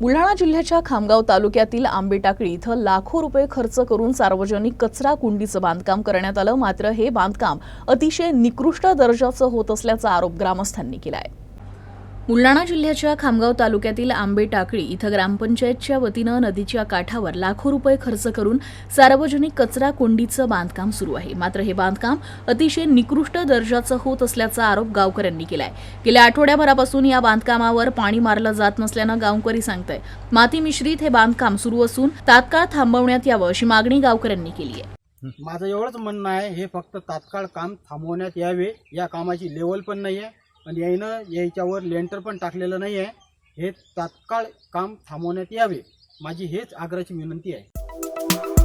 बुलढाणा जिल्ह्याच्या खामगाव तालुक्यातील आंबेटाकळी इथं लाखो रुपये खर्च करून सार्वजनिक कचरा कुंडीचं बांधकाम करण्यात आलं. मात्र हे बांधकाम अतिशय निकृष्ट दर्जाचं होत असल्याचा आरोप ग्रामस्थांनी केला आहे बुलढाणा जिल्ह्याच्या खामगाव तालुक्यातील आंबे टाकळी इथं ग्रामपंचायतच्या वतीनं नदीच्या काठावर लाखो रुपये खर्च करून सार्वजनिक कचरा कोंडीचं बांधकाम सुरू आहे. मात्र हे बांधकाम अतिशय निकृष्ट दर्जाचं होत असल्याचा आरोप गावकऱ्यांनी केलाय. गेल्या आठवड्याभरापासून या बांधकामावर पाणी मारलं जात नसल्यानं गावकरी सांगताय माती मिश्रित हे बांधकाम सुरू असून तात्काळ थांबवण्यात यावं अशी मागणी गावकऱ्यांनी केली आहे. माझं एवढंच म्हणणं आहे हे फक्त तात्काळ काम थांबवण्यात यावे या कामाची लेवल पण नाही आहे आणि यायनं याच्यावर लेंटर पण टाकलेलं नाही आहे हे तात्काळ काम थांबवण्यात यावे. माझी हेच आग्रहाची विनंती आहे.